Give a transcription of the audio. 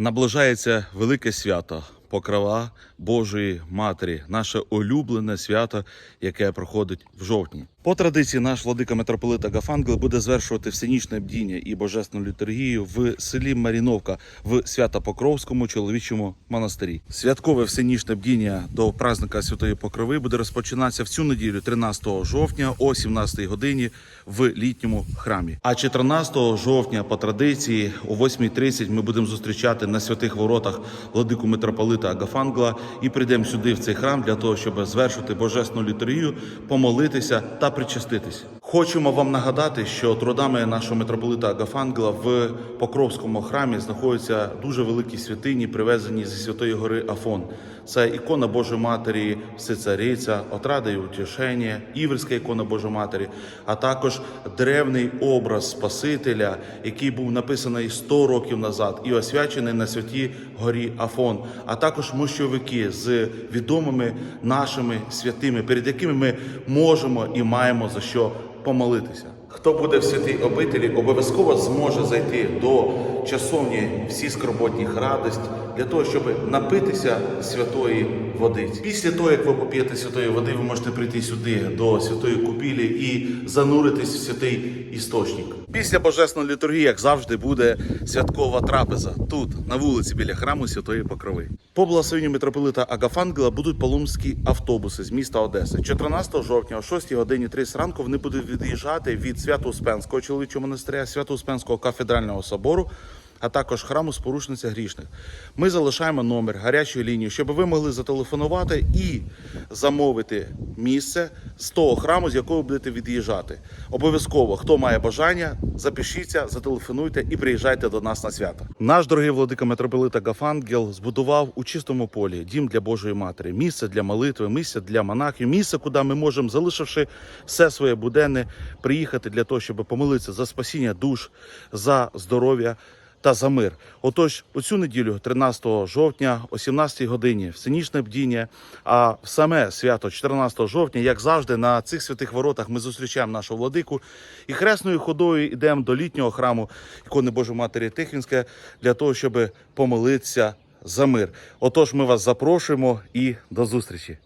Наближається велике свято Покрова Божої Матері, наше улюблене свято, яке проходить в жовтні. По традиції наш владика митрополит Агафангел буде звершувати всенічне бдіння і божественну літургію в селі Маріновка в Свято-Покровському чоловічому монастирі. Святкове всенічне бдіння до праздника Святої Покрови буде розпочинатися в цю неділю, 13 жовтня о 17 годині в літньому храмі. А 14 жовтня по традиції о 8.30 ми будемо зустрічати на святих воротах владику митрополита Агафангла і прийдемо сюди в цей храм для того, щоб звершити божественну літургію, помолитися та причаститися. Хочемо вам нагадати, що трудами нашого митрополита Агафангела в Покровському храмі знаходяться дуже великі святині, привезені зі Святої гори Афон. Це ікона Божої Матері, Всецариця, Отрада і Утішення, Іверська ікона Божої Матері, а також древний образ Спасителя, який був написаний 100 років назад і освячений на святій горі Афон, а також мощовики з відомими нашими святими, перед якими ми можемо і маємо за що помолитися. Хто буде в святій обителі, обов'язково зможе зайти до часовні всі скорботні радость для того, щоб напитися святої водиці. Після того, як ви поп'єте святої води, ви можете прийти сюди до святої купілі і зануритись в святий істочник. Після божественної літургії, як завжди, буде святкова трапеза тут, на вулиці біля храму Святої Покрови. По благословенню митрополита Агафангела будуть паломські автобуси з міста Одеси. 14 жовтня о 6 годині 30 ранку вони будуть від'їжджати від Свято-Успенського чоловічого монастиря, Свято-Успенського кафедрального собору. А також храму спорушниця грішних. Ми залишаємо номер гарячої лінії, щоб ви могли зателефонувати і замовити місце з того храму, з якого будете від'їжджати. Обов'язково, хто має бажання, запишіться, зателефонуйте і приїжджайте до нас на свято. Наш дорогий владика митрополита Гафангел збудував у чистому полі дім для Божої Матері, місце для молитви, місце для монахів, місце, куди ми можемо, залишивши все своє буденне, приїхати для того, щоб помолитися за спасіння душ, за здоров'я та за мир. Отож, у цю неділю, 13 жовтня, о 17 годині, всенічне бдіння, а саме свято 14 жовтня, як завжди, на цих святих воротах ми зустрічаємо нашого владику і хресною ходою йдемо до літнього храму ікони Божої Матері Тихвінське для того, щоб помолитися за мир. Отож, ми вас запрошуємо і до зустрічі.